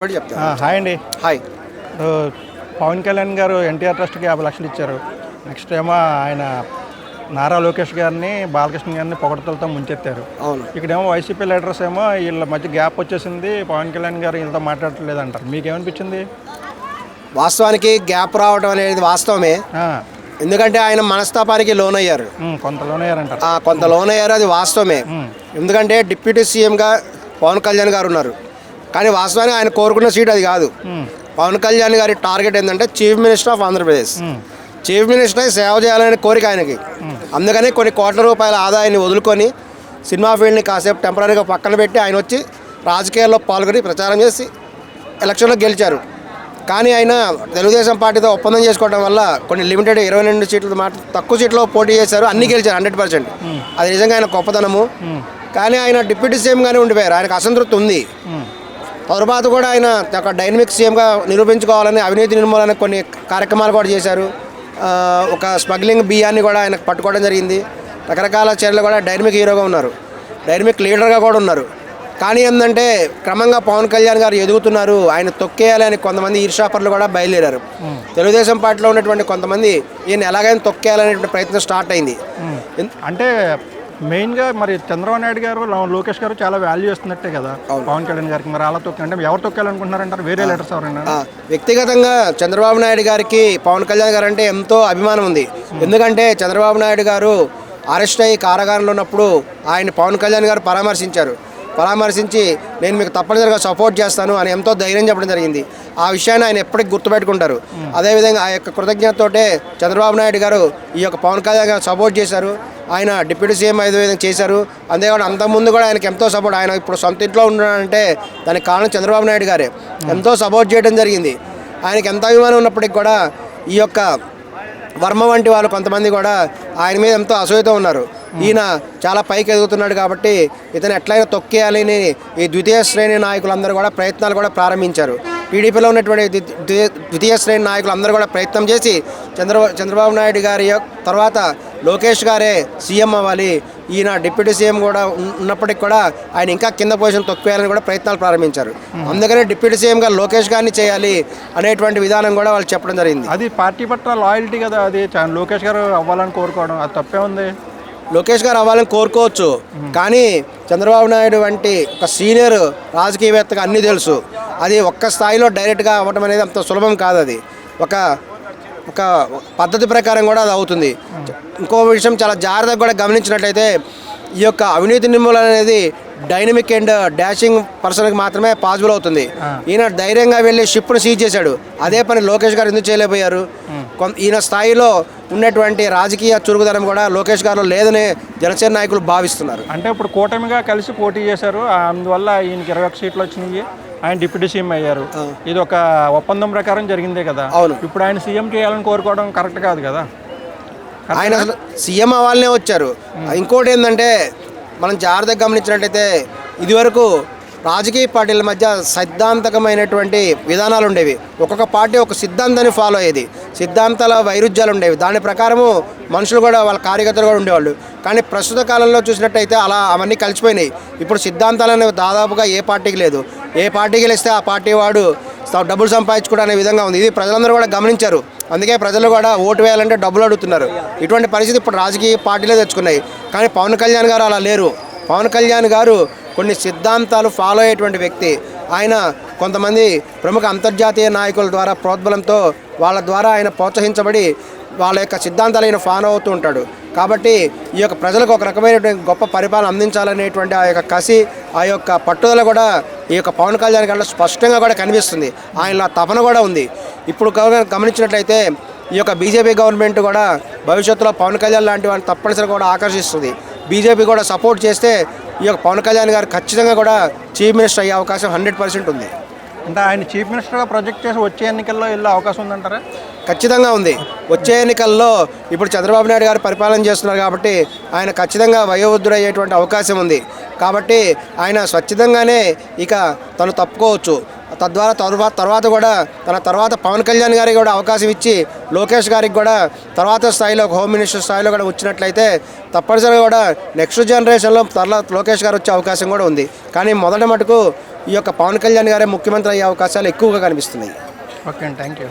Hi అండి. Hi. ఇప్పుడు పవన్ కళ్యాణ్ గారు ఎన్టీఆర్ ట్రస్ట్కి యాభై లక్షలు ఇచ్చారు. నెక్స్ట్ ఏమో ఆయన నారా లోకేష్ గారిని బాలకృష్ణ గారిని పొగడతలతో ముంచెత్తారు. అవును. ఇక్కడేమో వైసీపీ లీడర్స్ ఏమో వీళ్ళ మధ్య గ్యాప్ వచ్చేసింది పవన్ కళ్యాణ్ గారు వీళ్ళతో మాట్లాడట్లేదు అంటారు మీకేమనిపించింది? వాస్తవానికి గ్యాప్ రావడం అనేది వాస్తవమే. ఎందుకంటే ఆయన మనస్తాపానికి లోన్ అయ్యారు కొంతలోనే అంటారు ఆ, కొంత లోన్ అయ్యారు అది వాస్తవమే. ఎందుకంటే డిప్యూటీ సీఎంగా పవన్ కళ్యాణ్ గారు ఉన్నారు. కానీ వాస్తవానికి ఆయన కోరుకున్న సీట్ అది కాదు. పవన్ కళ్యాణ్ గారి టార్గెట్ ఏంటంటే chief minister of Andhra Pradesh. Chief minister సేవ చేయాలనే కోరిక ఆయనకి. అందుకని కొన్ని కోట్ల రూపాయల ఆదాయాన్ని వదులుకొని సినిమా ఫీల్డ్ని కాసేపు టెంపరీగా పక్కన పెట్టి ఆయన వచ్చి రాజకీయాల్లో పాల్గొని ప్రచారం చేసి ఎలక్షన్లో గెలిచారు. కానీ ఆయన తెలుగుదేశం పార్టీతో ఒప్పందం చేసుకోవడం వల్ల కొన్ని లిమిటెడ్ ఇరవై రెండు సీట్లు మాత్రం తక్కువ సీట్లో పోటీ చేశారు. అన్ని గెలిచారు హండ్రెడ్ పర్సెంట్. అది నిజంగా ఆయన గొప్పతనము. కానీ ఆయన డిప్యూటీ సీఎంగానే ఉండిపోయారు. ఆయనకు అసంతృప్తి ఉంది. తర్వాత కూడా ఆయన ఒక డైనమిక్ సీఎంగా నిరూపించుకోవాలని అవినీతి నిర్మూలన కొన్ని కార్యక్రమాలు కూడా చేశారు. ఒక స్మగ్లింగ్ బియ్యాన్ని కూడా ఆయనకు పట్టుకోవడం జరిగింది. రకరకాల చర్యలు కూడా డైనమిక్ హీరోగా ఉన్నారు. డైనమిక్ లీడర్గా కూడా ఉన్నారు. కానీ ఏంటంటే క్రమంగా పవన్ కళ్యాణ్ గారు ఎదుగుతున్నారు. ఆయన తొక్కేయాలి అని కొంతమంది ఈర్షాపరులు కూడా బయలుదేరారు. తెలుగుదేశం పార్టీలో ఉన్నటువంటి కొంతమంది ఈయన ఎలాగైనా తొక్కేయాలనేటువంటి ప్రయత్నం స్టార్ట్ అయింది. అంటే మెయిన్గా మరి చంద్రబాబు నాయుడు గారు లోకేష్ గారు చాలా వాల్యూ ఇస్తున్నట్టే కదా. పవన్ కళ్యాణ్ గారికి మరి అలా తొక్కి అంటే ఎవరు తొక్కాలనుకుంటున్నారంటారు? వేరే లీడర్స్ ఎవరైనా? వ్యక్తిగతంగా చంద్రబాబు నాయుడు గారికి పవన్ కళ్యాణ్ గారు అంటే ఎంతో అభిమానం ఉంది. ఎందుకంటే చంద్రబాబు నాయుడు గారు అరెస్ట్ అయ్యి కారాగారంలో ఉన్నప్పుడు ఆయన పవన్ కళ్యాణ్ గారు పరామర్శించారు. పరామర్శించి నేను మీకు తప్పనిసరిగా సపోర్ట్ చేస్తాను అని ఎంతో ధైర్యం చెప్పడం జరిగింది. ఆ విషయాన్ని ఆయన ఎప్పటికీ గుర్తుపెట్టుకుంటారు. అదేవిధంగా ఆ యొక్క కృతజ్ఞతతోటే చంద్రబాబు నాయుడు గారు ఈ యొక్క పవన్ కళ్యాణ్ గారు సపోర్ట్ చేశారు. ఆయన డిప్యూటీ సీఎం ఐదు విధంగా చేశారు. అంతేకాదు అంతకుముందు కూడా ఆయనకి ఎంతో సపోర్ట్ ఆయన ఇప్పుడు సొంత ఇంట్లో ఉన్నాడంటే దానికి కారణం చంద్రబాబు నాయుడు గారే. ఎంతో సపోర్ట్ చేయడం జరిగింది. ఆయనకి ఎంత అభిమానం ఉన్నప్పటికి కూడా ఈ యొక్క వర్మ వంటి వాళ్ళు కొంతమంది కూడా ఆయన మీద ఎంతో అసూయతో ఉన్నారు. ఈయన చాలా పైకి ఎదుగుతున్నాడు కాబట్టి ఇతను ఎట్లయినా తొక్కేయాలని ఈ ద్వితీయ శ్రేణి నాయకులందరూ కూడా ప్రయత్నాలు కూడా ప్రారంభించారు. టీడీపీలో ఉన్నటువంటి ద్వితీయ శ్రేణి నాయకులు అందరూ కూడా ప్రయత్నం చేసి చంద్ర చంద్రబాబు నాయుడు గారి యొక్క తర్వాత లోకేష్ గారే సీఎం అవ్వాలి. ఈయన డిప్యూటీ సీఎం కూడా ఉన్- ఉన్నప్పటికీ కూడా ఆయన ఇంకా కింద పొజిషన్ తొక్కేయాలని కూడా ప్రయత్నాలు ప్రారంభించారు. అందుకనే డిప్యూటీ సీఎంగా లోకేష్ గారిని చేయాలి అనేటువంటి విధానం కూడా వాళ్ళు చెప్పడం జరిగింది. అది పార్టీ పట్ల లాయల్టీ కదా అది. లోకేష్ గారు అవ్వాలని కోరుకోవడం అది తప్పే ఉంది. లోకేష్ గారు అవ్వాలని కోరుకోవచ్చు. కానీ చంద్రబాబు నాయుడు వంటి ఒక సీనియర్ రాజకీయవేత్తగా అన్నీ తెలుసు. అది ఒక్క స్థాయిలో డైరెక్ట్గా అవ్వడం అనేది అంత సులభం కాదు అది ఒక ఒక పద్ధతి ప్రకారం కూడా అది అవుతుంది. ఇంకో విషయం చాలా జాగ్రత్తగా కూడా గమనించినట్లయితే ఈ యొక్క అవినీతి నిర్మూలన అనేది డైనమిక్ అండ్ డాషింగ్ పర్సన్కి మాత్రమే పాసిబుల్ అవుతుంది. ఈయన ధైర్యంగా వెళ్ళి షిప్ను సీజ్ చేశాడు. అదే పని లోకేష్ గారు ఎందుకు చేయలేకపోయారు? కొంత ఈయన స్థాయిలో ఉన్నటువంటి రాజకీయ చురుకుదనం కూడా లోకేష్ గారిలో లేదని జనసేన నాయకులు భావిస్తున్నారు. అంటే ఇప్పుడు కూటమిగా కలిసి పోటీ చేశారు. అందువల్ల ఈయనకి ఇరవై ఒక్క సీట్లు వచ్చినాయి. ఆయన డిప్యూటీ సీఎం అయ్యారు. ఇది ఒక ఒప్పందం ప్రకారం జరిగిందే కదా. అవును. ఇప్పుడు ఆయన సీఎం చేయాలని కోరుకోవడం కరెక్ట్ కాదు కదా? ఆయన అసలు సీఎం అవ్వాలనే వచ్చారు. ఇంకోటి ఏంటంటే మనం జాగ్రత్తగా గమనించినట్టయితే ఇదివరకు రాజకీయ పార్టీల మధ్య సిద్ధాంతకమైనటువంటి విధానాలు ఉండేవి. ఒక్కొక్క పార్టీ ఒక సిద్ధాంతాన్ని ఫాలో అయ్యేది. సిద్ధాంతాల వైరుధ్యాలు ఉండేవి. దాని ప్రకారము మనుషులు కూడా వాళ్ళ కార్యకర్తలు కూడా ఉండేవాళ్ళు. కానీ ప్రస్తుత కాలంలో చూసినట్టయితే అలా అవన్నీ కలిసిపోయినాయి. ఇప్పుడు సిద్ధాంతాలు అనేవి దాదాపుగా ఏ పార్టీకి లేదు. ఏ పార్టీకి గెలిస్తే ఆ పార్టీ వాడు స- డబ్బులు సంపాదించుకోవడం అనే విధంగా ఉంది. ఇది ప్రజలందరూ కూడా గమనించారు. అందుకే ప్రజలు కూడా ఓటు వేయాలంటే డబ్బులు అడుగుతున్నారు. ఇటువంటి పరిస్థితి ఇప్పుడు రాజకీయ పార్టీలే తెచ్చుకున్నాయి. కానీ పవన్ కళ్యాణ్ గారు అలా లేరు. పవన్ కళ్యాణ్ గారు కొన్ని సిద్ధాంతాలు ఫాలో అయ్యేటువంటి వ్యక్తి. ఆయన కొంతమంది ప్రముఖ అంతర్జాతీయ నాయకుల ద్వారా ప్రోద్బలంతో వాళ్ళ ద్వారా ఆయన ప్రోత్సహించబడి వాళ్ళ యొక్క సిద్ధాంతాలు ఆయన ఫాలో అవుతూ ఉంటాడు. కాబట్టి ఈ యొక్క ప్రజలకు ఒక రకమైనటువంటి గొప్ప పరిపాలన అందించాలనేటువంటి ఆ యొక్క కసి ఆ యొక్క పట్టుదల కూడా ఈ యొక్క పవన్ కళ్యాణ్ గారిలో స్పష్టంగా కూడా కనిపిస్తుంది. ఆయనలో తపన కూడా ఉంది. ఇప్పుడు గమనించినట్లయితే ఈ యొక్క బీజేపీ గవర్నమెంట్ కూడా భవిష్యత్తులో పవన్ కళ్యాణ్ లాంటి వారిని తప్పనిసరిగా కూడా ఆకర్షిస్తుంది. బీజేపీ కూడా సపోర్ట్ చేస్తే ఈ యొక్క పవన్ కళ్యాణ్ గారు ఖచ్చితంగా కూడా చీఫ్ మినిస్టర్ అయ్యే అవకాశం హండ్రెడ్ పర్సెంట్ ఉంది. అంటే ఆయన చీఫ్ మినిస్టర్గా ప్రొజెక్ట్ చేసి వచ్చే ఎన్నికల్లో వెళ్ళే అవకాశం ఉందంటారా? ఖచ్చితంగా ఉంది. వచ్చే ఎన్నికల్లో ఇప్పుడు చంద్రబాబు నాయుడు గారు పరిపాలన చేస్తున్నారు కాబట్టి ఆయన ఖచ్చితంగా వయోవృద్ధుడయ్యేటువంటి అవకాశం ఉంది. కాబట్టి ఆయన స్వచ్ఛందంగానే ఇక తను తప్పుకోవచ్చు. తద్వారా తర్వాత తర్వాత కూడా తన తర్వాత పవన్ కళ్యాణ్ గారికి కూడా అవకాశం ఇచ్చి లోకేష్ గారికి కూడా తర్వాత స్థాయిలో హోమ్ మినిస్టర్ స్థాయిలో కూడా వచ్చినట్లయితే తప్పనిసరిగా కూడా నెక్స్ట్ జనరేషన్లో తర్వాత లోకేష్ గారు వచ్చే అవకాశం కూడా ఉంది. కానీ మొదట మటుకు ఈ యొక్క పవన్ కళ్యాణ్ గారే ముఖ్యమంత్రి అయ్యే అవకాశాలు ఎక్కువగా కనిపిస్తున్నాయి. ఓకే అండి థ్యాంక్ యూ.